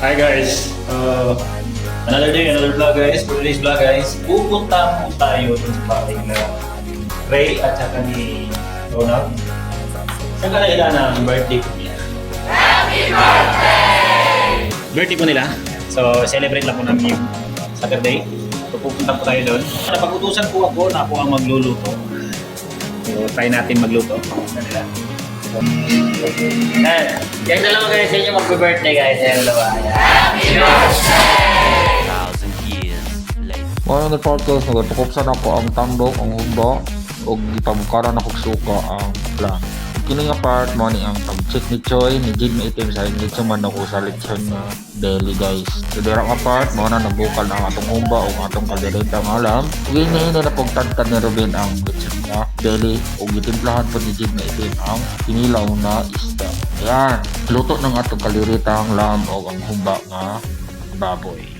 Hi guys! Uh, another day, another vlog guys. For today's vlog guys, pupunta po tayo dun sa bahay na Ray at saka ni Ronald. Sa kalailan ng birthday ko nila. Happy birthday! Birthday po nila. So, celebrate lang po namin yung Saturday. So, pupunta po tayo doon. Napag-utusan po ako na ako ang magluluto. So, try natin magluto. Kanila. Yan. Yung dalawa guys, yun yung mag-birthday guys. Yung dalawa. thousand years later. Mga nga podcast, nagatukopsan ako ang tandok, ang humba, o gipamukaran ako suka ang plan. Kini nga part mo ni ang pag-check ni Choi, ni Jig na itim sa inyo man ako sa lechon nga daily guys. So dira nga part, mo na nagbukal na ang atong humba o atong kaldereta nga alam. Gini na napagtagtad ni Ruben ang lechon nga daily o gitimplahan po ni Jig na itim ang pinilaw na isda. Ayan, luto ng atong kaldereta ang lam o ang humba nga baboy.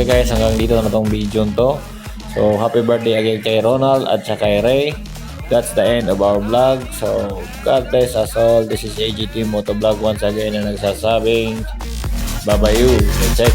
Okay guys, hanggang dito na tong video to. So, happy birthday again kay Ronald at saka kay Ray. That's the end of our vlog. So, God bless us all. This is AGT Motovlog once again na nagsasabing Bye-bye you. Check.